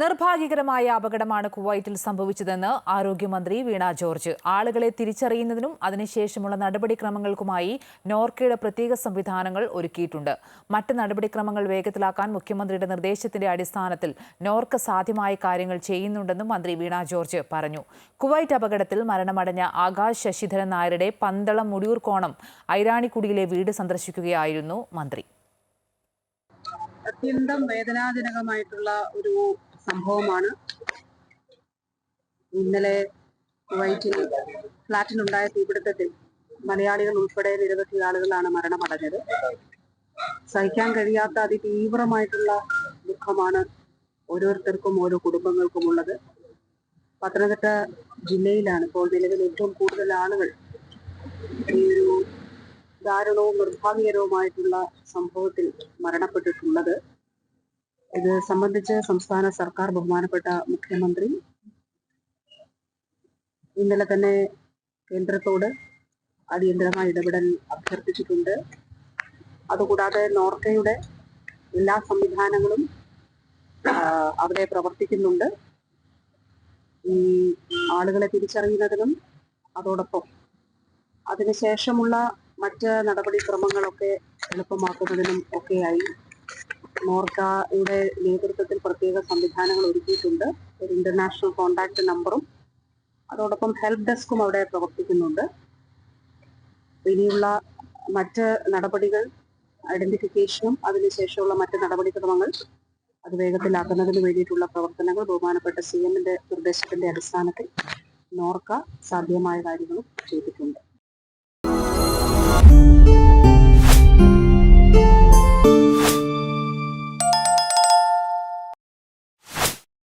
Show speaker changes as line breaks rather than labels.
നിർഭാഗ്യകരമായ അപകടമാണ് കുവൈറ്റിൽ സംഭവിച്ചതെന്ന് ആരോഗ്യമന്ത്രി വീണ ജോർജ്. ആളുകളെ തിരിച്ചറിയുന്നതിനും അതിനുശേഷമുള്ള നടപടിക്രമങ്ങൾക്കുമായി നോർക്കയുടെ പ്രത്യേക സംവിധാനങ്ങൾ ഒരുക്കിയിട്ടുണ്ട്. മറ്റ് നടപടിക്രമങ്ങൾ വേഗത്തിലാക്കാൻ മുഖ്യമന്ത്രിയുടെ നിർദ്ദേശത്തിന്റെ അടിസ്ഥാനത്തിൽ നോർക്ക സാധ്യമായ കാര്യങ്ങൾ ചെയ്യുന്നുണ്ടെന്നും മന്ത്രി വീണ ജോർജ് പറഞ്ഞു. കുവൈറ്റ് അപകടത്തിൽ മരണമടഞ്ഞ ആകാശ് ശശിധരൻ നായരുടെ പന്തളം മുടിയൂർ കോണം ഐരാണിക്കുടിയിലെ വീട് സന്ദർശിക്കുകയായിരുന്നു മന്ത്രി.
അത്യന്തം വേദനാജനകമായിട്ടുള്ള ഒരു സംഭവമാണ്. ഇന്നലെ കുവൈറ്റിൽ ഫ്ളാറ്റിനുണ്ടായ തീപിടുത്തത്തിൽ മലയാളികൾ ഉൾപ്പെടെ നിരവധി ആളുകളാണ് മരണമടഞ്ഞത്. സഹിക്കാൻ കഴിയാത്ത അതിതീവ്രമായിട്ടുള്ള ദുഃഖമാണ് ഓരോരുത്തർക്കും ഓരോ കുടുംബങ്ങൾക്കും ഉള്ളത്. പത്തനംതിട്ട ജില്ലയിലാണ് ഇപ്പോൾ നിലവിൽ ഏറ്റവും കൂടുതൽ ആളുകൾ ഈ ഒരു ദാരുണവും നിർഭാഗ്യകരവുമായിട്ടുള്ള സംഭവത്തിൽ മരണപ്പെട്ടിട്ടുള്ളത്. ഇത് സംബന്ധിച്ച് സംസ്ഥാന സർക്കാർ ബഹുമാനപ്പെട്ട മുഖ്യമന്ത്രി ഇന്നലെ തന്നെ കേന്ദ്രത്തോട് അടിയന്തരമായ ഇടപെടൽ അഭ്യർത്ഥിച്ചിട്ടുണ്ട്. അതുകൂടാതെ നോർക്കയുടെ എല്ലാ സംവിധാനങ്ങളും അവിടെ പ്രവർത്തിക്കുന്നുണ്ട്. ഈ ആളുകളെ തിരിച്ചറിയുന്നതിനും അതോടൊപ്പം അതിനുശേഷമുള്ള മറ്റ് നടപടിക്രമങ്ങളൊക്കെ എളുപ്പമാക്കുന്നതിനും ഒക്കെയായി നോർക്കയുടെ നേതൃത്വത്തിൽ പ്രത്യേക സംവിധാനങ്ങൾ ഒരുക്കിയിട്ടുണ്ട്. ഒരു ഇന്റർനാഷണൽ കോണ്ടാക്ട് നമ്പറും അതോടൊപ്പം ഹെൽപ്പ് ഡെസ്കും അവിടെ പ്രവർത്തിക്കുന്നുണ്ട്. ഇനിയുള്ള മറ്റ് നടപടികൾ ഐഡന്റിഫിക്കേഷനും അതിനുശേഷമുള്ള മറ്റ് നടപടിക്രമങ്ങൾ അത് വേഗത്തിലാക്കുന്നതിന് വേണ്ടിയിട്ടുള്ള പ്രവർത്തനങ്ങൾ ബഹുമാനപ്പെട്ട സി എമ്മിന്റെ നിർദ്ദേശത്തിന്റെ അടിസ്ഥാനത്തിൽ നോർക്ക സാധ്യമായ കാര്യങ്ങളും ചെയ്തിട്ടുണ്ട്.